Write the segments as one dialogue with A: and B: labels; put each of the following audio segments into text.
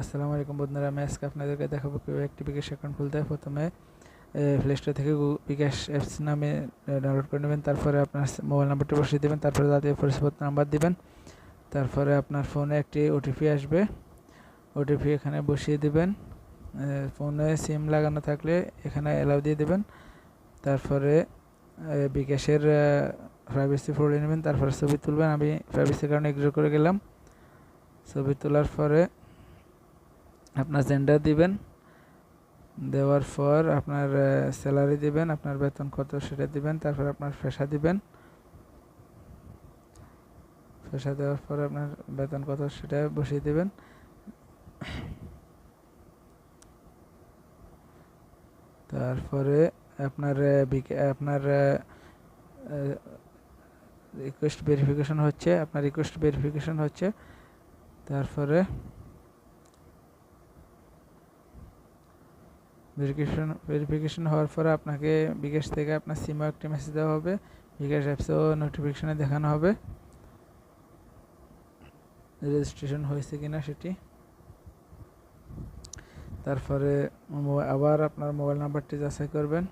A: আসসালামু আলাইকুম বন্ধুরা, আমি আজকে আপনাদেরকে দেখাবো কীভাবে একটি বিকাশ অ্যাকাউন্ট খুলতে হয়। প্রথমে প্লে স্টোর থেকে বিকাশ অ্যাপস নামে ডাউনলোড করে নেবেন। তারপরে আপনার মোবাইল নাম্বারটি বসিয়ে দেবেন। তারপরে জাতীয় পরিচয়পত্র নাম্বার দেবেন। তারপরে আপনার ফোনে একটি ওটিপি আসবে। ওটিপি এখানে বসিয়ে দেবেন। ফোনে সিম লাগানো থাকলে এখানে অ্যালাউ দিয়ে দেবেন। তারপরে বিকাশের প্রাইভেসি ফোল্ডে নেবেন। তারপরে ছবি তুলবেন। আমি প্রাইভেসির কারণে এগ্রো করে গেলাম। ছবি তোলার পরে আপনার জেন্ডার দিবেন, দেওয়ার পর আপনার স্যালারি দিবেন, আপনার বেতন কত সেটা দিবেন, তারপর আপনার পেশা দিবেন। পেশা দেওয়ার পর আপনার বেতন কত সেটা বসিয়ে দিবেন। তারপরে আপনার আপনার রিকোয়েস্ট ভেরিফিকেশন হচ্ছে, আপনার রিকোয়েস্ট ভেরিফিকেশন হচ্ছে, তারপরে ভেরিফিকেশন ভেরিফিকেশন হওয়ার পরে আপনাকে বিকাশ থেকে আপনার সিমও একটি মেসেজ দেওয়া হবে। বিকাশ অ্যাপসেও নোটিফিকেশনে দেখানো হবে। রেজিস্ট্রেশন হয়েছে কিনা সেটি। তারপরে আবার আপনার মোবাইল নাম্বারটি যাচাই করবেন।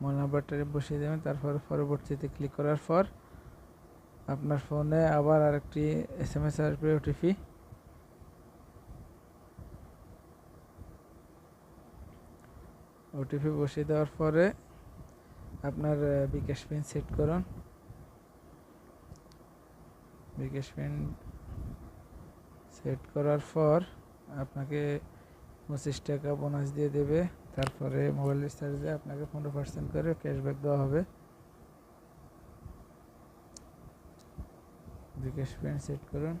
A: মোবাইল নাম্বারটি বসিয়ে দেবেন, তারপর পরবর্তীতে ক্লিক করার পর আপনার ফোনে আবার আরেকটি এস এম এস আসবে ওটিপি ওটিপি বসিয়ে দেওয়ার পরে আপনার বিকাশ পিন সেট করুন। বিকাশ পিন সেট করার পর আপনাকে পঁচিশ টাকা বোনাস দিয়ে দেবে। তারপরে মোবাইল রিচার্জে আপনাকে পনেরো পার্সেন্ট করে ক্যাশব্যাক দেওয়া হবে। বিকাশ পিন সেট করুন।